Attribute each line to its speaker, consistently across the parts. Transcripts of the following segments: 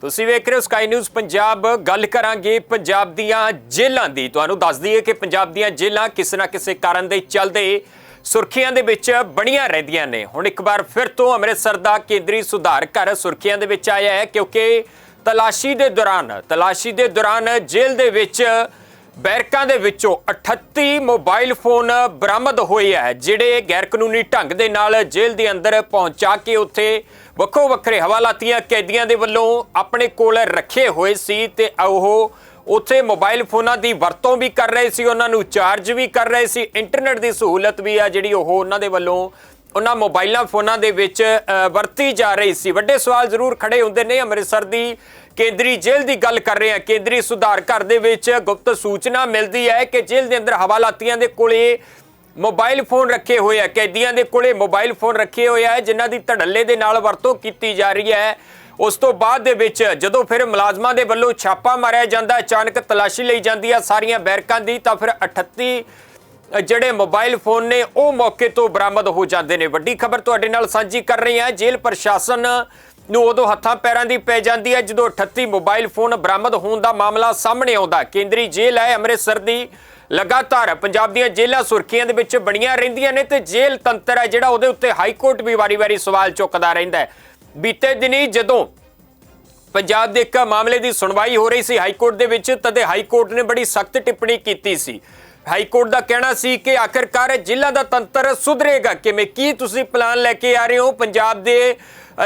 Speaker 1: ਤੁਸੀਂ ਵੇਖ ਰਹੇ ਹੋ ਸਕਾਈ ਨਿਊਜ਼ ਪੰਜਾਬ। ਗੱਲ ਕਰਾਂਗੇ ਪੰਜਾਬ ਦੀਆਂ ਜੇਲ੍ਹਾਂ ਦੀ। ਤੁਹਾਨੂੰ ਦੱਸ ਦਈਏ ਕਿ ਪੰਜਾਬ ਦੀਆਂ ਜੇਲ੍ਹਾਂ ਕਿਸੇ ਨਾ ਕਿਸੇ ਕਾਰਨ ਦੇ ਚੱਲਦੇ ਸੁਰਖੀਆਂ ਦੇ ਵਿੱਚ ਬਣੀਆਂ ਰਹਿੰਦੀਆਂ ਨੇ। ਹੁਣ ਇੱਕ ਵਾਰ ਫਿਰ ਤੋਂ ਅੰਮ੍ਰਿਤਸਰ ਦਾ ਕੇਂਦਰੀ ਸੁਧਾਰ ਘਰ ਸੁਰਖੀਆਂ ਦੇ ਵਿੱਚ ਆਇਆ ਹੈ ਕਿਉਂਕਿ ਤਲਾਸ਼ੀ ਦੇ ਦੌਰਾਨ, ਤਲਾਸ਼ੀ ਦੇ ਦੌਰਾਨ ਜੇਲ੍ਹ ਦੇ ਵਿੱਚ ਬੈਰਕਾਂ ਦੇ ਵਿੱਚੋਂ 38 ਮੋਬਾਈਲ ਫੋਨ ਬਰਾਮਦ ਹੋਏ ਹੈ ਜਿਹੜੇ ਗੈਰ ਕਾਨੂੰਨੀ ਢੰਗ ਦੇ ਨਾਲ ਜੇਲ੍ਹ ਦੇ ਅੰਦਰ ਪਹੁੰਚਾ ਕੇ ਉੱਥੇ ਵੱਖੋ ਵੱਖਰੇ ਹਵਾਲਾਤੀਆਂ, ਕੈਦੀਆਂ ਦੇ ਵੱਲੋਂ ਆਪਣੇ ਕੋਲ ਰੱਖੇ ਹੋਏ ਸੀ ਤੇ ਉਹ ਉੱਥੇ ਮੋਬਾਈਲ ਫੋਨਾਂ ਦੀ ਵਰਤੋਂ ਵੀ ਕਰ ਰਹੇ ਸੀ, ਉਹਨਾਂ ਨੂੰ ਚਾਰਜ ਵੀ ਕਰ ਰਹੇ ਸੀ। ਇੰਟਰਨੈਟ ਦੀ ਸਹੂਲਤ ਵੀ ਆ ਜਿਹੜੀ ਉਹ ਉਹਨਾਂ ਦੇ ਵੱਲੋਂ ਉਹਨਾਂ ਮੋਬਾਈਲਾਂ ਫੋਨਾਂ ਦੇ ਵਿੱਚ ਵਰਤੀ ਜਾ ਰਹੀ ਸੀ। ਵੱਡੇ ਸਵਾਲ ਜ਼ਰੂਰ ਖੜੇ ਹੁੰਦੇ ਨੇ। ਅੰਮ੍ਰਿਤਸਰ ਦੀ ਕੇਂਦਰੀ ਜੇਲ੍ਹ ਦੀ ਗੱਲ ਕਰ ਰਹੇ ਹਾਂ। ਕੇਂਦਰੀ ਸੁਧਾਰ ਘਰ ਦੇ ਵਿੱਚ ਗੁਪਤ ਸੂਚਨਾ ਮਿਲਦੀ ਹੈ ਕਿ ਜੇਲ੍ਹ ਦੇ ਅੰਦਰ ਹਵਾਲਾਤੀਆਂ ਦੇ ਕੋਲੇ ਮੋਬਾਈਲ ਫੋਨ ਰੱਖੇ ਹੋਏ ਆ। ਕੈਦੀਆਂ ਦੇ ਕੋਲੇ ਮੋਬਾਈਲ ਫੋਨ ਰੱਖੇ ਹੋਏ ਆ। ਜਿਨ੍ਹਾਂ ਦੀ ਧੜੱਲੇ ਦੇ ਨਾਲ ਵਰਤੋਂ ਕੀਤੀ ਜਾ ਰਹੀ ਹੈ। ਉਸ ਤੋਂ ਬਾਅਦ ਦੇ ਵਿੱਚ ਜਦੋਂ ਫਿਰ ਮੁਲਾਜ਼ਮਾਂ ਦੇ ਵੱਲੋਂ ਛਾਪਾ ਮਾਰਿਆ ਜਾਂਦਾ, ਅਚਾਨਕ ਤਲਾਸ਼ੀ ਲਈ ਜਾਂਦੀ ਆ ਸਾਰੀਆਂ ਬੈਰਕਾਂ ਦੀ, ਤਾਂ ਫਿਰ 38 ਜਿਹੜੇ ਮੋਬਾਈਲ ਫੋਨ ਨੇ, ਉਹ ਮੌਕੇ ਤੋਂ ਬਰਾਮਦ ਹੋ ਜਾਂਦੇ ਨੇ। ਵੱਡੀ ਖਬਰ ਤੁਹਾਡੇ ਨਾਲ ਸਾਂਝੀ ਕਰ ਰਹੇ ਹਾਂ। ਜੇਲ੍ਹ ਪ੍ਰਸ਼ਾਸਨ ਨੂੰ ਉਦੋਂ ਹੱਥਾਂ ਪੈਰਾਂ ਦੀ ਪੈ ਜਾਂਦੀ ਹੈ, ਜਦੋਂ 38 ਮੋਬਾਈਲ ਫੋਨ ਬਰਾਮਦ ਹੋਣ ਦਾ ਮਾਮਲਾ ਸਾਹਮਣੇ ਆਉਂਦਾ ਕੇਂਦਰੀ ਜੇਲ੍ਹ ਹੈ ਅੰਮ੍ਰਿਤਸਰ ਦੀ। ਲਗਾਤਾਰ ਪੰਜਾਬ ਦੀਆਂ ਜੇਲ੍ਹਾਂ ਸੁਰਖੀਆਂ ਦੇ ਵਿੱਚ ਬਣੀਆਂ ਰਹਿੰਦੀਆਂ ਨੇ ਤੇ ਜੇਲ੍ਹ ਤੰਤਰ ਹੈ ਜਿਹੜਾ ਉਹਦੇ ਉੱਤੇ ਹਾਈ ਕੋਰਟ ਵੀ ਵਾਰੀ-ਵਾਰੀ ਸਵਾਲ ਚੁੱਕਦਾ ਰਹਿੰਦਾ ਹੈ। ਬੀਤੇ ਦਿਨੀ ਜਦੋਂ ਪੰਜਾਬ ਦੇ ਇੱਕ ਮਾਮਲੇ ਦੀ ਸੁਣਵਾਈ ਹੋ ਰਹੀ ਸੀ ਹਾਈ ਕੋਰਟ ਦੇ ਵਿੱਚ, ਤਦੇ ਹਾਈ ਕੋਰਟ ਨੇ ਬੜੀ ਸਖਤ ਟਿੱਪਣੀ ਕੀਤੀ ਸੀ। ਹਾਈ ਕੋਰਟ ਦਾ ਕਹਿਣਾ ਸੀ ਕਿ ਆਖਰਕਾਰ ਜ਼ਿਲ੍ਹਾ ਦਾ ਤੰਤਰ ਸੁਧਰੇਗਾ। ਕਿਵੇਂ? ਕੀ ਤੁਸੀਂ ਪਲਾਨ ਲੈ ਕੇ ਆ ਰਹੇ ਹੋ? ਪੰਜਾਬ ਦੇ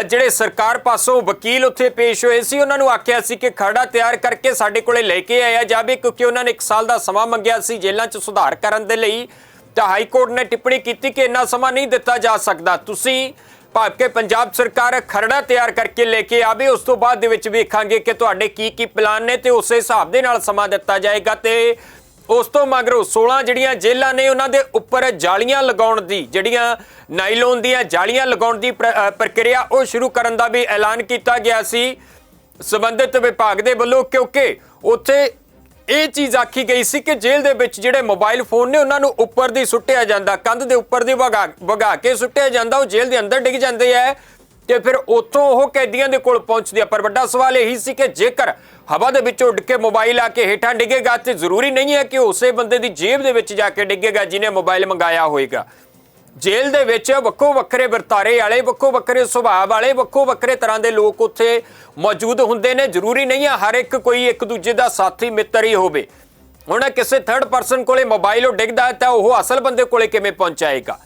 Speaker 1: ਜਿਹੜੇ ਸਰਕਾਰ ਪਾਸੋਂ ਵਕੀਲ ਉੱਥੇ ਪੇਸ਼ ਹੋਏ ਸੀ, ਉਹਨਾਂ ਨੂੰ ਆਖਿਆ ਸੀ ਕਿ ਖਰੜਾ ਤਿਆਰ ਕਰਕੇ ਸਾਡੇ ਕੋਲੇ ਲੈ ਕੇ ਆਇਆ ਜਾਵੇ, ਕਿਉਂਕਿ ਉਹਨਾਂ ਨੇ 1 ਸਾਲ ਦਾ ਸਮਾਂ ਮੰਗਿਆ ਸੀ ਜੇਲ੍ਹਾਂ 'ਚ ਸੁਧਾਰ ਕਰਨ ਦੇ ਲਈ। ਤਾਂ ਹਾਈ ਕੋਰਟ ਨੇ ਟਿੱਪਣੀ ਕੀਤੀ ਕਿ ਇੰਨਾ ਸਮਾਂ ਨਹੀਂ ਦਿੱਤਾ ਜਾ ਸਕਦਾ। ਤੁਸੀਂ ਭਾਵ ਕਿ ਪੰਜਾਬ ਸਰਕਾਰ ਖਰੜਾ ਤਿਆਰ ਕਰਕੇ ਲੈ ਕੇ ਆਵੇ, ਉਸ ਤੋਂ ਬਾਅਦ ਦੇ ਵਿੱਚ ਵੇਖਾਂਗੇ ਕਿ ਤੁਹਾਡੇ ਕੀ ਕੀ ਪਲਾਨ ਨੇ ਤੇ ਉਸੇ ਹਿਸਾਬ ਦੇ ਨਾਲ ਸਮਾਂ ਦਿੱਤਾ ਜਾਏਗਾ ਤੇ ਉਸ ਤੋਂ ਮਗਰੋਂ 16 ਜਿਹੜੀਆਂ ਜੇਲਾਂ ਨੇ ਉਹਨਾਂ ਦੇ ਉੱਪਰ ਜਾਲੀਆਂ ਲਗਾਉਣ ਦੀ, ਜਿਹੜੀਆਂ ਨਾਈਲੋਨ ਦੀਆਂ ਜਾਲੀਆਂ ਲਗਾਉਣ ਦੀ ਪ੍ਰ- ਪ੍ਰਕਿਰਿਆ ਉਹ ਸ਼ੁਰੂ ਕਰਨ ਦਾ ਵੀ ਐਲਾਨ ਕੀਤਾ ਗਿਆ ਸੀ। ਸੰਬੰਧਿਤ ਵਿਭਾਗ ਦੇ ਵੱਲੋਂ, ਕਿਉਂਕਿ ਉੱਥੇ ਇਹ ਚੀਜ਼ ਆਖੀ ਗਈ ਸੀ ਕਿ ਜੇਲ੍ਹ ਦੇ ਵਿੱਚ ਜਿਹੜੇ ਮੋਬਾਈਲ ਫੋਨ ਨੇ ਉਹਨਾਂ ਨੂੰ ਉੱਪਰ ਦੀ ਸੁੱਟਿਆ ਜਾਂਦਾ, ਕੰਧ ਦੇ ਉੱਪਰ ਦੀ ਵਗਾ ਵਗਾ ਕੇ ਸੁੱਟਿਆ ਜਾਂਦਾ, ਉਹ ਜੇਲ੍ਹ ਦੇ ਅੰਦਰ ਡਿੱਗ ਜਾਂਦੇ ਆ। ਤੇ ਫਿਰ ਉੱਥੋਂ ਉਹ ਕੈਦੀਆਂ ਦੇ ਕੋਲ ਪਹੁੰਚਦੀ ਆ। ਪਰ ਵੱਡਾ ਸਵਾਲ ਇਹੀ ਸੀ ਕਿ ਜੇਕਰ ਹਵਾ ਦੇ ਵਿੱਚ ਉੱਡ ਕੇ ਮੋਬਾਈਲ ਆ ਕੇ ਹੇਠਾਂ ਡਿੱਗੇਗਾ, ਤੇ ਜ਼ਰੂਰੀ ਨਹੀਂ ਹੈ ਕਿ ਉਸੇ ਬੰਦੇ ਦੀ ਜੇਬ ਦੇ ਵਿੱਚ ਜਾ ਕੇ ਡਿੱਗੇਗਾ ਜਿਹਨੇ ਮੋਬਾਈਲ ਮੰਗਾਇਆ ਹੋਵੇਗਾ ਜੇਲ੍ਹ ਦੇ ਵਿੱਚ ਵੱਖੋ ਵੱਖਰੇ ਵਰਤਾਰੇ ਵਾਲੇ, ਵੱਖੋ ਵੱਖਰੇ ਸੁਭਾਅ ਵਾਲੇ, ਵੱਖੋ ਵੱਖਰੇ ਤਰ੍ਹਾਂ ਦੇ ਲੋਕ ਉੱਥੇ ਮੌਜੂਦ ਹੁੰਦੇ ਨੇ। ਜ਼ਰੂਰੀ ਨਹੀਂ ਹੈ ਹਰ ਇੱਕ ਕੋਈ ਇੱਕ ਦੂਜੇ ਦਾ ਸਾਥੀ, ਮਿੱਤਰ ਹੀ ਹੋਵੇ। ਹੁਣ ਕਿਸੇ ਥਰਡ ਪਰਸਨ ਕੋਲੇ ਮੋਬਾਈਲ ਉਹ ਡਿੱਗਦਾ ਤਾਂ ਉਹ ਅਸਲ ਬੰਦੇ ਕੋਲੇ ਕਿਵੇਂ ਪਹੁੰਚਾਏਗਾ?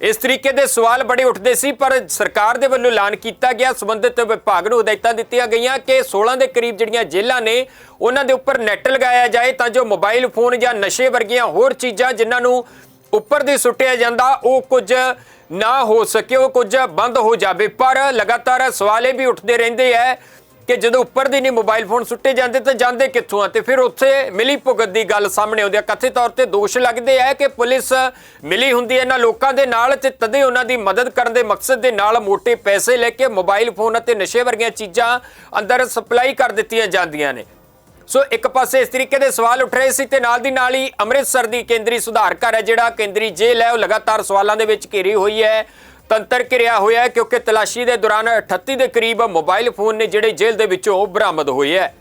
Speaker 1: ਇਸ ਤਰੀਕੇ ਦੇ ਸਵਾਲ ਬੜੇ ਉੱਠਦੇ ਸੀ, ਪਰ ਸਰਕਾਰ ਦੇ ਵੱਲੋਂ ਐਲਾਨ ਕੀਤਾ ਗਿਆ। ਸੰਬੰਧਿਤ ਵਿਭਾਗ ਨੂੰ ਹਦਾਇਤਾਂ ਦਿੱਤੀਆਂ ਗਈਆਂ ਕਿ 16 ਦੇ ਕਰੀਬ ਜਿਹੜੀਆਂ ਜੇਲ੍ਹਾਂ ਨੇ, ਉਹਨਾਂ ਦੇ ਉੱਪਰ ਨੈਟ ਲਗਾਇਆ ਜਾਏ ਤਾਂ ਜੋ ਮੋਬਾਈਲ ਫੋਨ ਜਾਂ ਨਸ਼ੇ ਵਰਗੀਆਂ ਹੋਰ ਚੀਜ਼ਾਂ ਜਿਨ੍ਹਾਂ ਨੂੰ ਉੱਪਰ ਦੀ ਸੁੱਟਿਆ ਜਾਂਦਾ, ਉਹ ਕੁਝ ਨਾ ਹੋ ਸਕੇ, ਉਹ ਕੁਝ ਬੰਦ ਹੋ ਜਾਵੇ। ਪਰ ਲਗਾਤਾਰ ਸਵਾਲ ਇਹ ਵੀ ਉੱਠਦੇ ਰਹਿੰਦੇ ਐ ਕਿ ਜਦੋਂ ਉੱਪਰ ਦੀ ਨਹੀਂ ਮੋਬਾਈਲ ਫੋਨ ਸੁੱਟੇ ਜਾਂਦੇ ਤਾਂ ਜਾਂਦੇ ਕਿੱਥੋਂ ਆ? ਤੇ ਫਿਰ ਉੱਥੇ ਮਿਲੀ ਭੁਗਤ ਦੀ ਗੱਲ ਸਾਹਮਣੇ ਆਉਂਦੀ ਹੈ ਕਥਿਤ ਤੌਰ ਤੇ ਦੋਸ਼ ਲੱਗਦੇ ਆ ਕਿ ਪੁਲਿਸ ਮਿਲੀ ਹੁੰਦੀ ਹੈ ਇਹਨਾਂ ਲੋਕਾਂ ਦੇ ਨਾਲ ਤੇ ਤਦੇ ਉਹਨਾਂ ਦੀ ਮਦਦ ਕਰਨ ਦੇ ਮਕਸਦ ਦੇ ਨਾਲ ਮੋٹے ਪੈਸੇ ਲੈ ਕੇ ਮੋਬਾਈਲ ਫੋਨ ਅਤੇ ਨਸ਼ੇ ਵਰਗੀਆਂ ਚੀਜ਼ਾਂ ਅੰਦਰ ਸਪਲਾਈ ਕਰ ਦਿੱਤੀਆਂ ਜਾਂਦੀਆਂ ਨੇ। ਸੋ ਇੱਕ ਪਾਸੇ ਇਸ ਤਰੀਕੇ ਦੇ ਸਵਾਲ ਉੱਠ ਰਹੇ ਸੀ ਤੇ ਨਾਲ ਦੀ ਨਾਲ ਹੀ ਅੰਮ੍ਰਿਤਸਰ ਦੀ ਕੇਂਦਰੀ ਸੁਧਾਰ ਘਰ ਹੈ ਜਿਹੜਾ ਕੇਂਦਰੀ ਜੇਲ੍ਹ ਹੈ, ਉਹ ਲਗਾਤਾਰ ਸਵਾਲਾਂ ਦੇ ਵਿੱਚ ਘਿਰੀ ਹੋਈ ਹੈ। ਤੰਤਰ ਘਿਰਿਆ ਹੋਇਆ ਹੈ ਕਿਉਂਕਿ ਤਲਾਸ਼ੀ ਦੇ ਦੌਰਾਨ 38 ਦੇ ਕਰੀਬ ਮੋਬਾਈਲ ਫੋਨ ਨੇ ਜਿਹੜੇ ਜੇਲ੍ਹ ਦੇ ਵਿੱਚੋਂ ਬਰਾਮਦ ਹੋਏ ਹੈ।